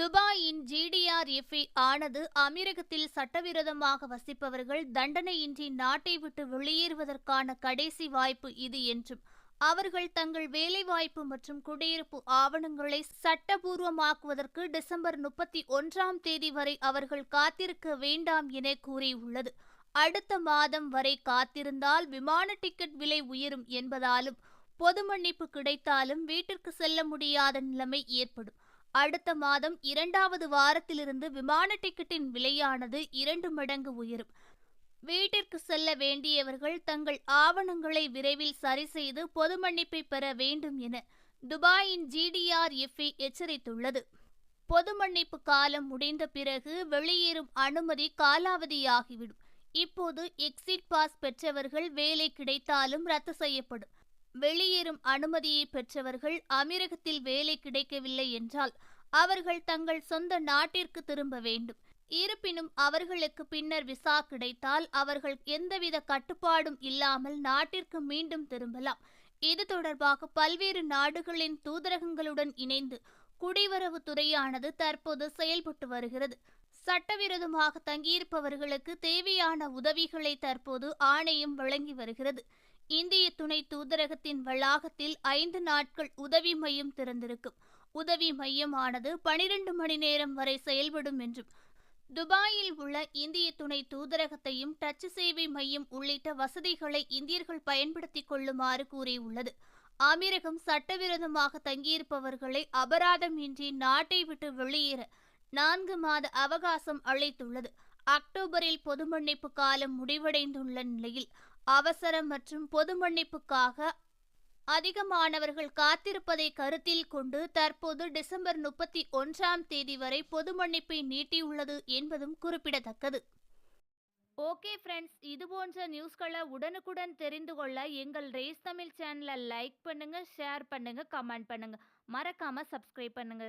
துபாயின் GDRFA ஆனது அமீரகத்தில் சட்டவிரோதமாக வசிப்பவர்கள் தண்டனையின்றி நாட்டை விட்டு வெளியேறுவதற்கான கடைசி வாய்ப்பு இது என்றும் அவர்கள் தங்கள் வேலைவாய்ப்பு மற்றும் குடியிருப்பு ஆவணங்களை சட்டபூர்வமாக்குவதற்கு டிசம்பர் முப்பத்தி ஒன்றாம் தேதி வரை அவர்கள் காத்திருக்க வேண்டாம் என கூறியுள்ளது. அடுத்த மாதம் வரை காத்திருந்தால் விமான டிக்கெட் விலை உயரும் என்பதாலும் பொது மன்னிப்பு கிடைத்தாலும் வீட்டிற்கு செல்ல முடியாத நிலைமை ஏற்படும். அடுத்த மாதம் இரண்டாவது வாரத்திலிருந்து விமான டிக்கெட்டின் விலையானது இரண்டு மடங்கு உயரும். வீட்டிற்கு செல்ல வேண்டியவர்கள் தங்கள் ஆவணங்களை விரைவில் சரி செய்து பொது மன்னிப்பை பெற வேண்டும் என துபாயின் ஜிடிஆர்எஃப்ஏ எச்சரித்துள்ளது. பொது மன்னிப்பு காலம் முடிந்த பிறகு வெளியேறும் அனுமதி காலாவதியாகிவிடும். இப்போது எக்ஸிட் பாஸ் பெற்றவர்கள் வேலை கிடைத்தாலும் ரத்து செய்யப்படும். வெளியேறும் அனுமதியை பெற்றவர்கள் அமீரகத்தில் வேலை கிடைக்கவில்லை என்றால் அவர்கள் தங்கள் சொந்த நாட்டிற்கு திரும்ப வேண்டும். இருப்பினும் அவர்களுக்கு பின்னர் விசா கிடைத்தால் அவர்கள் எந்தவித கட்டுப்பாடும் இல்லாமல் நாட்டிற்கு மீண்டும் திரும்பலாம். இது தொடர்பாக பல்வேறு நாடுகளின் தூதரகங்களுடன் இணைந்து குடிவரவு துறையானது தற்போது செயல்பட்டு வருகிறது. சட்டவிரோதமாக தங்கியிருப்பவர்களுக்கு தேவையான உதவிகளை தற்போது ஆணையம் வழங்கி வருகிறது. இந்திய துணை தூதரகத்தின் வளாகத்தில் ஐந்து நாட்கள் உதவி மையம் திறந்திருக்கும். உதவி மையமானது பனிரெண்டு மணி நேரம் வரை செயல்படும் என்றும் துபாயில் உள்ள இந்திய துணை தூதரகத்தையும் டச் சேவை மையம் உள்ளிட்ட வசதிகளை இந்தியர்கள் பயன்படுத்திக் கொள்ளுமாறு கூறியுள்ளது. அமீரகம் சட்டவிரோதமாக தங்கியிருப்பவர்களை அபராதம் இன்றி நாட்டை விட்டு வெளியேற நான்கு மாத அவகாசம் அளித்துள்ளது. அக்டோபரில் பொது மன்னிப்பு காலம் முடிவடைந்துள்ள நிலையில் அவசரம் மற்றும் பொது மன்னிப்புக்காக அதிகமானவர்கள் காத்திருப்பதை கருத்தில் கொண்டு தற்போது டிசம்பர் முப்பத்தி ஒன்றாம் தேதி வரை பொது மன்னிப்பை நீட்டியுள்ளது என்பதும் குறிப்பிடத்தக்கது. ஓகே ஃப்ரெண்ட்ஸ் இது போன்ற நியூஸ்களை உடனுக்குடன் தெரிந்து கொள்ள எங்கள் ரேஸ் தமிழ் சேனலை லைக் பண்ணுங்க ஷேர் பண்ணுங்க கமெண்ட் பண்ணுங்க. மறக்காம சப்ஸ்கிரைப் பண்ணுங்க.